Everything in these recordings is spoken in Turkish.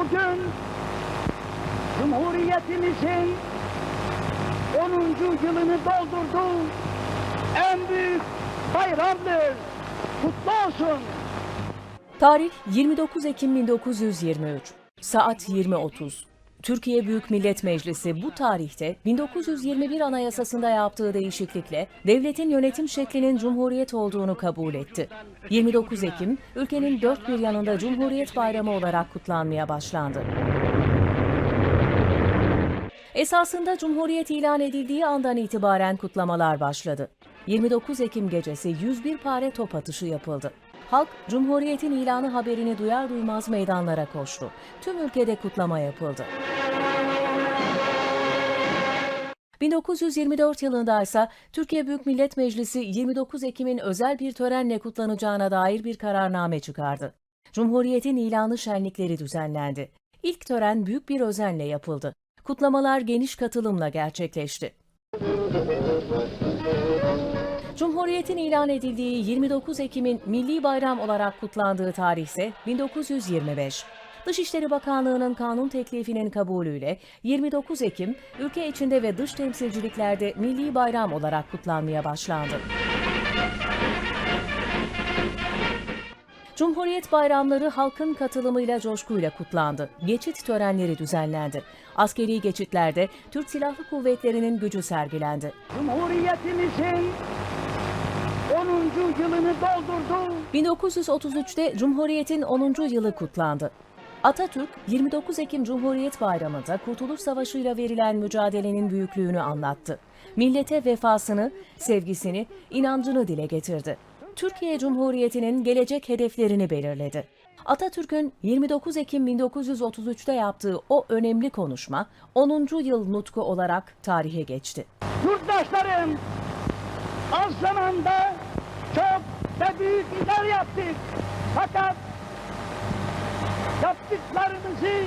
Bugün Cumhuriyetimizin 10. yılını doldurdu. En büyük bayramdır. Kutlu olsun. Tarih 29 Ekim 1923. Saat 20.30. Türkiye Büyük Millet Meclisi bu tarihte 1921 Anayasasında yaptığı değişiklikle devletin yönetim şeklinin cumhuriyet olduğunu kabul etti. 29 Ekim ülkenin dört bir yanında Cumhuriyet Bayramı olarak kutlanmaya başlandı. Esasında Cumhuriyet ilan edildiği andan itibaren kutlamalar başladı. 29 Ekim gecesi 101 pare top atışı yapıldı. Halk Cumhuriyet'in ilanı haberini duyar duymaz meydanlara koştu. Tüm ülkede kutlama yapıldı. 1924 yılında ise Türkiye Büyük Millet Meclisi 29 Ekim'in özel bir törenle kutlanacağına dair bir kararname çıkardı. Cumhuriyet'in ilanı şenlikleri düzenlendi. İlk tören büyük bir özenle yapıldı. Kutlamalar geniş katılımla gerçekleşti. Cumhuriyetin ilan edildiği 29 Ekim'in milli bayram olarak kutlandığı tarih ise 1925. Dışişleri Bakanlığı'nın kanun teklifinin kabulüyle 29 Ekim ülke içinde ve dış temsilciliklerde milli bayram olarak kutlanmaya başlandı. Cumhuriyet bayramları halkın katılımıyla coşkuyla kutlandı. Geçit törenleri düzenlendi. Askeri geçitlerde Türk Silahlı Kuvvetleri'nin gücü sergilendi. Cumhuriyetimizin 10. yılını doldurdu. 1933'te Cumhuriyet'in 10. yılı kutlandı. Atatürk 29 Ekim Cumhuriyet Bayramı'nda Kurtuluş Savaşı'yla verilen mücadelenin büyüklüğünü anlattı. Millete vefasını, sevgisini, inancını dile getirdi. Türkiye Cumhuriyeti'nin gelecek hedeflerini belirledi. Atatürk'ün 29 Ekim 1933'te yaptığı o önemli konuşma 10. yıl nutku olarak tarihe geçti. Yurttaşlarım az zamanda çok ve büyük işler yaptık. Fakat yaptıklarımızı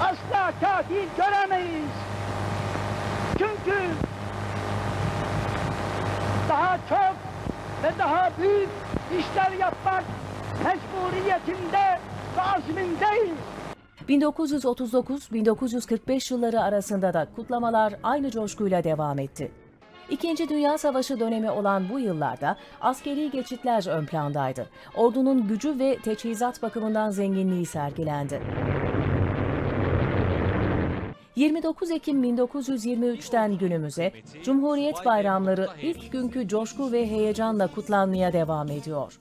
asla kafi göremeyiz. Çünkü daha çok ve daha büyük işler yapmak mecburiyetinde ve azmindeyiz. 1939-1945 yılları arasında da kutlamalar aynı coşkuyla devam etti. İkinci Dünya Savaşı dönemi olan bu yıllarda askeri geçitler ön plandaydı. Ordunun gücü ve teçhizat bakımından zenginliği sergilendi. 29 Ekim 1923'ten günümüze Cumhuriyet bayramları ilk günkü coşku ve heyecanla kutlanmaya devam ediyor.